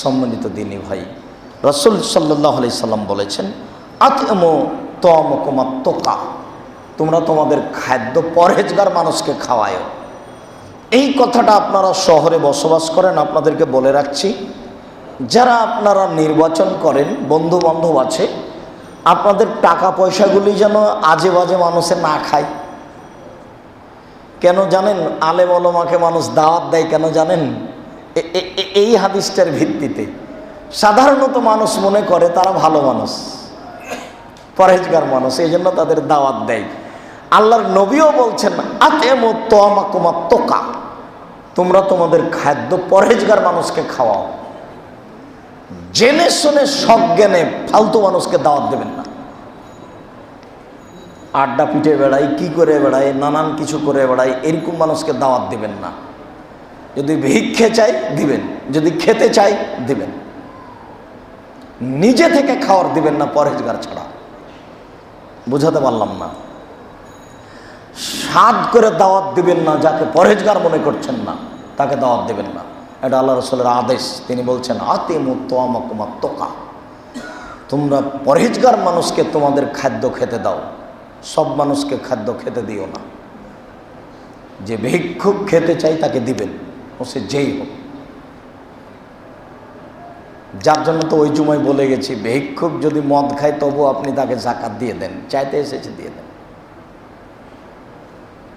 সম্মানিত দিনী ভাই, রসুল সাল্লাহ আলি সাল্লাম বলেছেন আতমো তমকমা তোকা তোমরা তোমাদের খাদ্য পরহেজগার মানুষকে খাওয়ায়। এই কথাটা আপনারা শহরে বসবাস করেন, আপনাদেরকে বলে রাখছি, যারা আপনারা নির্বাচন করেন বন্ধু বান্ধব আছে, আপনাদের টাকা পয়সাগুলি যেন আজে বাজে মানুষে না খায়। কেন জানেন আলেম ওলমাকে মানুষ দাওয়াত দেয়, কেন জানেন? এই হাদিসটার ভিত্তিতে সাধারণত মানুষ মনে করে তারা ভালো মানুষ পরেজগার মানুষ, এই জন্য তাদের দাওয়াত দেয়। আল্লাহর নবীও বলছেন তোকা তোমরা তোমাদের খাদ্য পরেজগার মানুষকে খাওয়াও। জেনে শুনে সজ্ঞানে ফালতু মানুষকে দাওয়াত দেবেন না। আড্ডা পিঠে বেড়াই কি করে বেড়াই নানান কিছু করে বেড়াই এরকম মানুষকে দাওয়াত দেবেন না। যদি ভিক্ষে চাই, দিবেন। যদি খেতে চাই, দিবেন। নিজে থেকে খাওয়ার দিবেন না পরেজগার ছাড়া। বুঝাতে পারলাম না। স্বাদ করে দাওয়াত দিবেন না, যাকে পরেজগার মনে করছেন না, তাকে দাওয়াত দিবেন না। এটা আল্লাহ রসুলের আদেশ। তিনি বলছেন আতে মুতমা তোকা তোমরা পরেজগার মানুষকে তোমাদের খাদ্য খেতে দাও। সব মানুষকে খাদ্য খেতে দিও না। যে ভিক্ষুক খেতে চাই, তাকে দিবেন। সে যেই হোক। যার জন্য তো ওই জুমায় বলে গেছি, ভিক্ষুক যদি মদ খায় তবু আপনি তাকে জাকাত দিয়ে দেন, চাইতে এসেছে দিয়ে দেন।